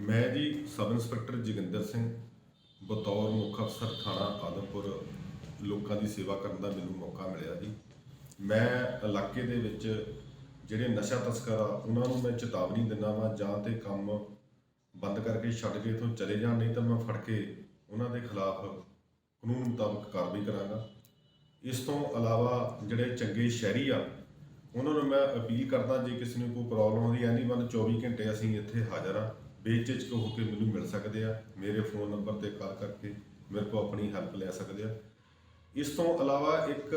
ਮੈਂ ਜੀ sub inspector Joginder Singh, ਬਤੌਰ ਮੁੱਖ ਅਫਸਰ ਥਾਣਾ ਆਦਮਪੁਰ, ਲੋਕਾਂ ਦੀ ਸੇਵਾ ਕਰਨ ਦਾ ਮੈਨੂੰ ਮੌਕਾ ਮਿਲਿਆ ਜੀ। ਮੈਂ ਇਲਾਕੇ ਦੇ ਵਿੱਚ ਜਿਹੜੇ ਨਸ਼ਾ ਤਸਕਰ ਆ, ਉਹਨਾਂ ਨੂੰ ਮੈਂ ਚੇਤਾਵਨੀ ਦਿੰਦਾ ਵਾਂ, ਜਾਂ ਤੇ ਕੰਮ ਬੰਦ ਕਰਕੇ ਛੱਡ ਕੇ ਇਥੋਂ ਚਲੇ ਜਾਣ, ਨਹੀਂ ਤਾਂ ਮੈਂ ਫੜ ਕੇ ਉਹਨਾਂ ਦੇ ਖਿਲਾਫ ਕਾਨੂੰਨ ਮੁਤਾਬਕ ਕਾਰਵਾਈ ਕਰਾਂਗਾ। ਇਸ ਤੋਂ ਇਲਾਵਾ ਜਿਹੜੇ ਚੰਗੇ ਸ਼ਹਿਰੀ ਆ, ਉਹਨਾਂ ਨੂੰ ਮੈਂ ਅਪੀਲ ਕਰਦਾ, ਜੇ ਕਿਸੇ ਨੂੰ ਕੋਈ ਪ੍ਰੋਬਲਮ ਆਉਂਦੀ ਐ ਨਹੀਂ 24 ਘੰਟੇ ਅਸੀਂ ਇੱਥੇ ਹਾਜ਼ਰ ਆ। ਬੇਝਿਜਕ ਹੋ ਕੇ ਮੈਨੂੰ ਮਿਲ ਸਕਦੇ ਆ। ਮੇਰੇ ਫੋਨ ਨੰਬਰ ਤੇ ਕਾਲ ਕਰਕੇ ਮੇਰੇ ਕੋਲ ਆਪਣੀ ਹੈਲਪ ਲੈ ਸਕਦੇ ਆ। ਇਸ ਤੋਂ ਇਲਾਵਾ ਇੱਕ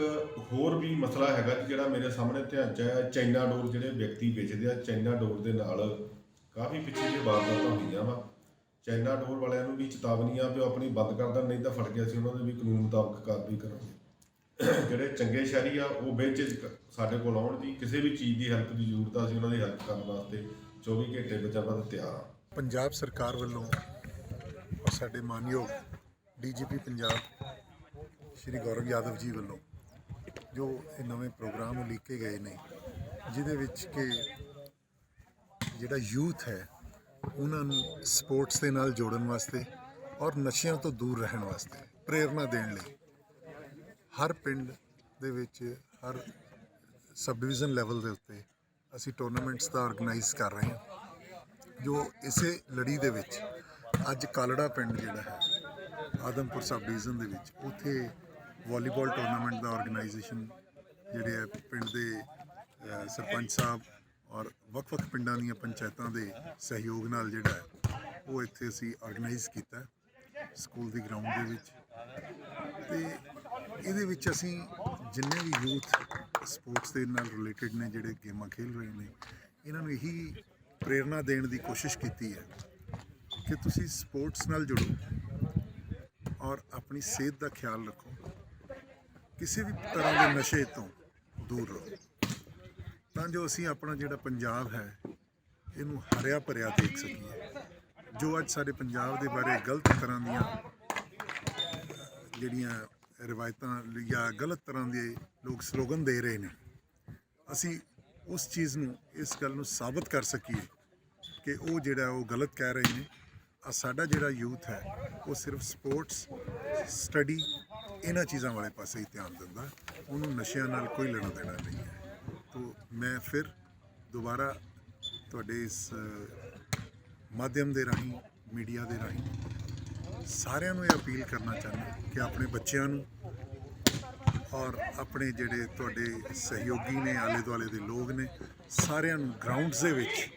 ਹੋਰ ਵੀ ਮਸਲਾ ਹੈਗਾ ਜਿਹੜਾ ਮੇਰੇ ਸਾਹਮਣੇ ਧਿਆਨ ਚ ਆਇਆ ਚਾਈਨਾ ਡੋਰ ਜਿਹੜੇ ਵਿਅਕਤੀ ਵੇਚਦੇ ਆ ਚਾਈਨਾ ਡੋਰ ਦੇ ਨਾਲ ਕਾਫੀ ਪਿੱਛੇ ਜੇ ਵਾਰਦਾਤਾਂ ਹੋਈਆਂ ਵਾ। ਚਾਈਨਾ ਡੋਰ ਵਾਲਿਆਂ ਨੂੰ ਵੀ ਚੇਤਾਵਨੀ ਆ ਵੀ ਉਹ ਆਪਣੀ ਬੰਦ ਕਰ ਦੇਣ, ਨਹੀਂ ਤਾਂ ਫੜ ਕੇ ਅਸੀਂ ਉਹਨਾਂ ਦੇ ਵੀ ਕਾਨੂੰਨ ਮੁਤਾਬਕ ਕਾਰਵਾਈ ਕਰਾਂਗੇ। ਜਿਹੜੇ ਚੰਗੇ ਸ਼ਹਿਰੀ ਆ, ਉਹ ਬੇਝਿਜਕ ਸਾਡੇ ਕੋਲ ਆਉਣ ਦੀ ਕਿਸੇ ਵੀ ਚੀਜ਼ ਦੀ ਹੈਲਪ ਦੀ ਜ਼ਰੂਰਤ ਆ, ਅਸੀਂ ਉਹਨਾਂ ਦੀ ਹੈਲਪ ਕਰਨ ਵਾਸਤੇ 24 ਘੰਟੇ ਵਿੱਚ ਆਪਾਂ ਤਿਆਰ ਆ। ਪੰਜਾਬ ਸਰਕਾਰ ਵੱਲੋਂ ਔਰ ਸਾਡੇ ਮਾਨਯੋਗ ਡੀਜੀਪੀ ਪੰਜਾਬ ਸ਼੍ਰੀ ਗੌਰਵ ਯਾਦਵ ਜੀ ਵੱਲੋਂ ਜੋ ਇਹ ਨਵੇਂ ਪ੍ਰੋਗਰਾਮ ਉਲੀਕੇ ਗਏ ਨੇ, ਜਿਹਦੇ ਵਿੱਚ ਕਿ ਜਿਹੜਾ ਯੂਥ ਹੈ, ਉਹਨਾਂ ਨੂੰ ਸਪੋਰਟਸ ਦੇ ਨਾਲ ਜੋੜਨ ਵਾਸਤੇ ਔਰ ਨਸ਼ਿਆਂ ਤੋਂ ਦੂਰ ਰਹਿਣ ਵਾਸਤੇ ਪ੍ਰੇਰਣਾ ਦੇਣ ਲਈ ਹਰ ਪਿੰਡ ਦੇ ਵਿੱਚ, ਹਰ ਸਬ ਡਿਵੀਜ਼ਨ ਲੈਵਲ ਦੇ ਉੱਤੇ ਅਸੀਂ ਟੂਰਨਾਮੈਂਟਸ ਦਾ ਆਰਗੇਨਾਈਜ਼ ਕਰ ਰਹੇ ਹਾਂ। ਜੋ ਇਸੇ ਲੜੀ ਦੇ ਵਿੱਚ ਅੱਜ ਕਾਲੜਾ ਪਿੰਡ ਜਿਹੜਾ ਹੈ, ਆਦਮਪੁਰ ਸਬ ਡਿਵੀਜ਼ਨ ਦੇ ਵਿੱਚ, ਉੱਥੇ ਵਾਲੀਬਾਲ ਟੂਰਨਾਮੈਂਟ ਦਾ ਆਰਗੇਨਾਈਜੇਸ਼ਨ ਜਿਹੜੇ ਹੈ, ਪਿੰਡ ਦੇ ਸਰਪੰਚ ਸਾਹਿਬ ਔਰ ਵੱਖ-ਵੱਖ ਪਿੰਡਾਂ ਦੀਆਂ ਪੰਚਾਇਤਾਂ ਦੇ ਸਹਿਯੋਗ ਨਾਲ ਜਿਹੜਾ ਹੈ, ਉਹ ਇੱਥੇ ਅਸੀਂ ਆਰਗੇਨਾਈਜ਼ ਕੀਤਾ ਸਕੂਲ ਦੀ ਗਰਾਊਂਡ ਦੇ ਵਿੱਚ। ਤੇ ਇਹਦੇ ਵਿੱਚ ਅਸੀਂ ਜਿੰਨੇ ਵੀ ਯੂਥ ਸਪੋਰਟਸ ਦੇ ਨਾਲ ਰਿਲੇਟਡ ਨੇ, ਜਿਹੜੇ ਗੇਮਾਂ ਖੇਡ ਰਹੇ ਨੇ, ਇਹਨਾਂ ਨੂੰ ਇਹੀ ਪ੍ਰੇਰਣਾ ਦੇਣ ਦੀ ਕੋਸ਼ਿਸ਼ ਕੀਤੀ ਹੈ ਕਿ ਤੁਸੀਂ ਸਪੋਰਟਸ ਨਾਲ ਜੁੜੋ ਔਰ ਆਪਣੀ ਸਿਹਤ ਦਾ ਖਿਆਲ ਰੱਖੋ। ਕਿਸੇ ਵੀ ਤਰ੍ਹਾਂ ਦੇ ਨਸ਼ੇ ਤੋਂ ਦੂਰ ਰਹੋ। ਤਾਂ ਜੋ ਅਸੀਂ ਆਪਣਾ ਜਿਹੜਾ ਪੰਜਾਬ ਹੈ, ਇਹਨੂੰ ਹਰਿਆ ਭਰਿਆ ਦੇਖ ਸਕੀਏ। ਜੋ ਅੱਜ ਸਾਡੇ ਪੰਜਾਬ ਦੇ ਬਾਰੇ ਗਲਤ ਤਰ੍ਹਾਂ ਦੀਆਂ, ਜਿਹੜੀਆਂ ਰਿਵਾਇਤਾਂ ਜਾਂ ਗਲਤ ਤਰ੍ਹਾਂ ਦੇ ਲੋਕ ਸਲੋਗਨ ਦੇ ਰਹੇ ਨੇ, ਅਸੀਂ ਉਸ ਚੀਜ਼ ਨੂੰ, ਇਸ ਗੱਲ ਨੂੰ ਸਾਬਤ ਕਰ ਸਕੀਏ ਕਿ ਉਹ ਜਿਹੜਾ ਉਹ ਗਲਤ ਕਹਿ ਰਹੇ ਨੇ। ਆ ਸਾਡਾ ਜਿਹੜਾ ਯੂਥ ਹੈ, ਉਹ ਸਿਰਫ ਸਪੋਰਟਸ, ਸਟੱਡੀ, ਇਹਨਾਂ ਚੀਜ਼ਾਂ ਵਾਲੇ ਪਾਸੇ ਹੀ ਧਿਆਨ ਦਿੰਦਾ। ਉਹਨੂੰ ਨਸ਼ਿਆਂ ਨਾਲ ਕੋਈ ਲੈਣਾ ਦੇਣਾ ਨਹੀਂ ਹੈ। ਤੋ ਮੈਂ ਫਿਰ ਦੁਬਾਰਾ ਤੁਹਾਡੇ ਇਸ ਮਾਧਿਅਮ ਦੇ ਰਾਹੀਂ, ਮੀਡੀਆ ਦੇ ਰਾਹੀਂ ਸਾਰਿਆਂ ਨੂੰ ਇਹ ਅਪੀਲ ਕਰਨਾ ਚਾਹੁੰਦਾ ਕਿ ਆਪਣੇ ਬੱਚਿਆਂ ਨੂੰ ਔਰ ਆਪਣੇ ਜਿਹੜੇ ਤੁਹਾਡੇ ਸਹਿਯੋਗੀ ਨੇ ਆਲੇ ਦੁਆਲੇ ਦੇ ਲੋਕ ਨੇ, ਸਾਰਿਆਂ ਨੂੰ ਗਰਾਊਂਡਸ ਦੇ ਵਿੱਚ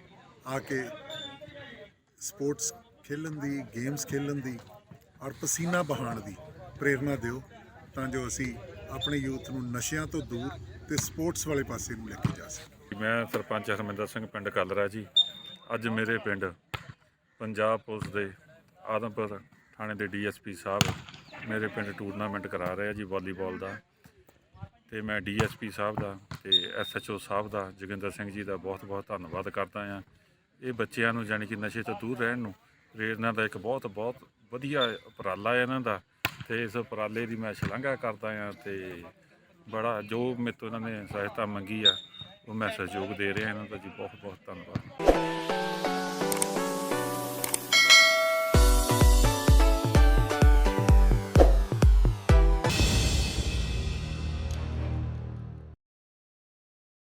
ਆ ਕੇ ਸਪੋਰਟਸ ਖੇਲਣ ਦੀ ਗੇਮਸ ਖੇਲਣ ਦੀ ਔਰ ਪਸੀਨਾ ਬਹਾਉਣ ਦੀ ਪ੍ਰੇਰਣਾ ਦਿਓ ਤਾਂ ਜੋ ਅਸੀਂ ਆਪਣੇ ਯੂਥ ਨੂੰ ਨਸ਼ਿਆਂ ਤੋਂ ਦੂਰ ਤੇ ਸਪੋਰਟਸ ਵਾਲੇ ਪਾਸੇ ਨੂੰ ਲੈ ਕੇ ਜਾ ਸਕੀਏ। ਮੈਂ ਸਰਪੰਚ ਹਰਮਿੰਦਰ ਸਿੰਘ ਪਿੰਡ ਕਲਰਾ ਜੀ। ਅੱਜ ਮੇਰੇ ਪਿੰਡ ਪੰਜਾਬ ਪੁਲਿਸ ਦੇ ਆਦਮਪੁਰ ਥਾਣੇ ਦੇ ਡੀਐਸਪੀ ਸਾਹਿਬ ਮੇਰੇ ਪਿੰਡ ਟੂਰਨਾਮੈਂਟ ਕਰਾ ਰਹੇ ਆ ਜੀ ਵਾਲੀਬਾਲ ਦਾ। ਤੇ ਮੈਂ ਡੀਐਸਪੀ ਸਾਹਿਬ ਦਾ ਤੇ ਐਸਐਚਓ ਸਾਹਿਬ ਦਾ, ਜੋਗਿੰਦਰ ਸਿੰਘ ਜੀ ਦਾ ਬਹੁਤ-ਬਹੁਤ ਧੰਨਵਾਦ ਕਰਦਾ ਆ ਇਹ ਬੱਚਿਆਂ ਨੂੰ ਜਾਣੀ ਕਿ ਨਸ਼ੇ ਤੋਂ ਦੂਰ ਰਹਿਣ ਨੂੰ ਪ੍ਰੇਰਨਾ ਦਾ ਇੱਕ ਬਹੁਤ ਬਹੁਤ ਵਧੀਆ ਉਪਰਾਲਾ ਹੈ ਇਹਨਾਂ ਦਾ। ਤੇ ਇਸ ਉਪਰਾਲੇ ਦੀ ਮੈਂ ਸ਼ਲਾਘਾ ਕਰਦਾ ਆ ਤੇ ਬੜਾ, ਜੋ ਮੇਰੇ ਤੋਂ ਇਹਨਾਂ ਨੇ ਸਹਾਇਤਾ ਮੰਗੀ ਆ, ਉਹ ਮੈਂ ਸਹਿਯੋਗ ਦੇ ਰਿਹਾ ਇਹਨਾਂ ਦਾ ਜੀ। ਬਹੁਤ ਬਹੁਤ ਧੰਨਵਾਦ।